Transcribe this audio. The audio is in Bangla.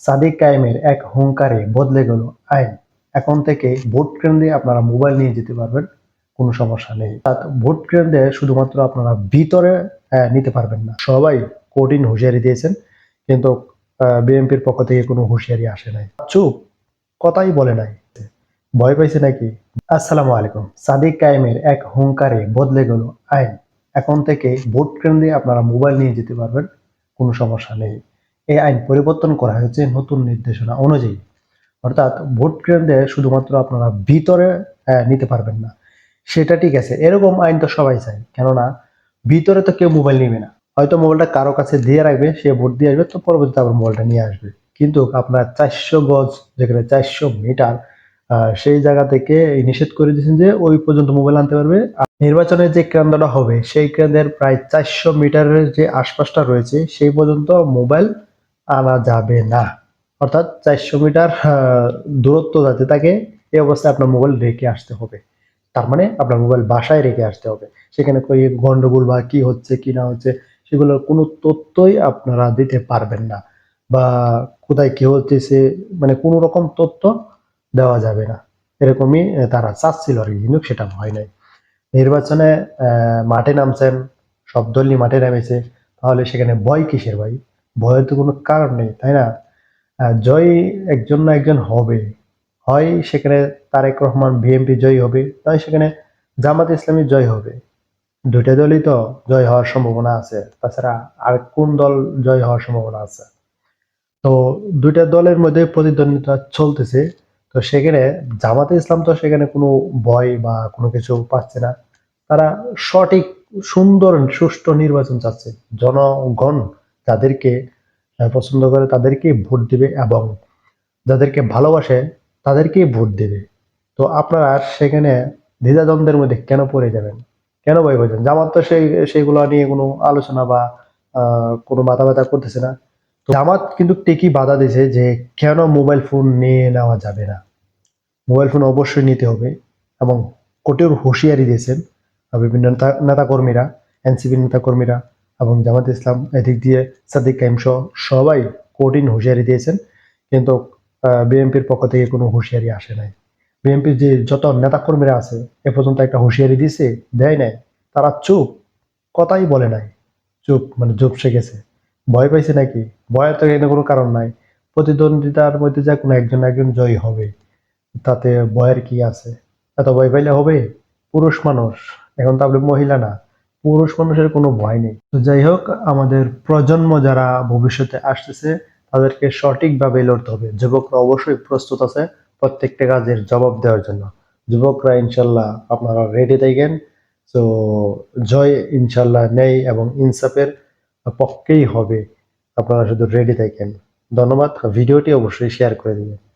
সাদিক কায়েমের এক হুঙ্কারে বদলে গেল আইন। এখন থেকে ভোট কেন্দ্রে আপনারা মোবাইল নিয়ে যেতে পারবেন কোনো সমস্যা নেই। ভোট কেন্দ্রে শুধুমাত্র আপনারা ভিতরে আহ, নিতে পারবেন না। সবাই কঠিন হুঁশিয়ারি দিয়েছেন কিন্তু বিএনপির পক্ষ থেকে কোনো হুঁশিয়ারি আসে নাই। চুপ কথাই বলে নাই। ভয় পাইছে নাকি? আসসালামু আলাইকুম। সাদিক কায়েমের এক হুঙ্কারে বদলে গেল আইন। এখন থেকে ভোট কেন্দ্রে আপনারা মোবাইল নিয়ে যেতে পারবেন কোনো সমস্যা নেই। এই আইন পরিবর্তন করা হয়েছে নতুন নির্দেশনা অনুযায়ী। অর্থাৎ ভোট কেন্দ্রে শুধুমাত্র আপনারা ভিতরে নিতে পারবেন না। সেটা ঠিক আছে, এরকম আইন তো সবাই চায়। কেননা, ভিতরে তো কেউ মোবাইল নেবে না। হয়তো মোবাইলটা কারও কাছে দিয়ে রাখবে, সে ভোট দিয়ে আসবে, তো পরবর্তীতে আবার মোবাইলটা নিয়ে আসবে। কিন্তু আপনার চারশো গজ, যেখানে চারশো মিটার সেই জায়গা থেকে নিষেধ করে দিয়েছেন যে ওই পর্যন্ত মোবাইল আনতে পারবে। নির্বাচনের যে কেন্দ্রটা হবে, সেই কেন্দ্রের প্রায় চারশো মিটারের যে আশপাশটা রয়েছে, সেই পর্যন্ত মোবাইল আনা যাবে না। অর্থাৎ চারশো মিটার দূরত্ব যাতে থাকে এই অবস্থায় আপনার মোবাইল রেখে আসতে হবে। তার মানে আপনার মোবাইল বাসায় রেখে আসতে হবে। সেখানে কই গন্ডগোল বা কি হচ্ছে, কি না হচ্ছে, সেগুলোর কোনো তথ্যই আপনারা দিতে পারবেন না বা কোথায় কি হচ্ছে মানে কোনো রকম তথ্য দেওয়া যাবে না। এরকমই তারা চাচ্ছিল আর কিন্তু সেটা হয় নাই। নির্বাচনে মাঠে নামছেন, সব দলই মাঠে নেমেছে, তাহলে সেখানে ভয় কিসের ভাই? ভয়ের তো কোনো কারণ নেই, তাই না? জয় একজন না একজন হবে। হয় সেখানে তারেক রহমান বিএনপি জয়ী হবে, তাই সেখানে জামাত ইসলামী জয় হবে। দুইটা দলই তো জয় হওয়ার সম্ভাবনা আছে, তাছাড়া আর কোন দল জয় হওয়ার সম্ভাবনা আছে? তো দুইটা দলের মধ্যে প্রতিদ্বন্দ্বিতা চলতেছে, তো সেখানে জামাতে ইসলাম তো সেখানে কোনো ভয় বা কোনো কিছু পাচ্ছে না। তারা সঠিক, সুন্দর, সুষ্ঠু নির্বাচন চাচ্ছে। জনগণ যাদেরকে আহ, পছন্দ করে তাদেরকে ভোট দেবে এবং যাদেরকে ভালোবাসে তাদেরকেই ভোট দেবে। তো আপনারা সেখানে দ্বিধাদ্বন্দ্বের মধ্যে কেন পড়ে যাবেন? কেন ভয় পাচ্ছেন জামাত তো সেই সেইগুলো নিয়ে কোনো আলোচনা বা কোনো মাথা ব্যথা করতেছে না। জামাত কিন্তু টেকি বাধা দিয়েছে যে কেন মোবাইল ফোন নিয়ে নেওয়া যাবে না। মোবাইল ফোন অবশ্যই নিতে হবে এবং কঠোর হুঁশিয়ারি দিয়েছেন বিভিন্ন নেতাকর্মীরা এনসিপি নেতাকর্মীরা। এবং জামাত ইসলাম এদিক দিয়ে সাদিক কাইম সহ সবাই কঠিন হুঁশিয়ারি দিয়েছেন, কিন্তু বিএনপির পক্ষ থেকে কোনো হুঁশিয়ারি আসে নাই। বিএনপির যে যত নেতাকর্মীরা আছে, এ পর্যন্ত একটা হুঁশিয়ারি দিয়েছে দেয় নাই, তারা চুপ, কথাই বলে নাই। চুপ মানে চুপ গেছে। ভয় পাইছে নাকি? ভয়ের তো এখানে কোনো কারণ নাই। প্রতিদ্বন্দ্বিতার মধ্যে যা কোনো একজন একজন জয়ী হবে, তাতে ভয়ের কি আছে? এত ভয় পাইলে হবে? পুরুষ মানুষ, এখন তো আপনি মহিলা না। পুরুষ মানুষের কোনো ভয় নেই। তো যাই হোক, আমাদের প্রজন্ম যারা ভবিষ্যতে আসতেছে, তাদেরকে সঠিকভাবে লড়তে হবে। যুবকরা অবশ্যই প্রস্তুত আছে প্রত্যেকটা কাজের জবাব দেওয়ার জন্য। যুবকরা ইনশাল্লাহ আপনারা রেডি থাকেন। তো জয় ইনশাল্লাহ নেই এবং ইনসাফের পক্ষেই হবে। আপনারা শুধু রেডি থাকেন। ধন্যবাদ। ভিডিওটি অবশ্যই শেয়ার করে দিবেন।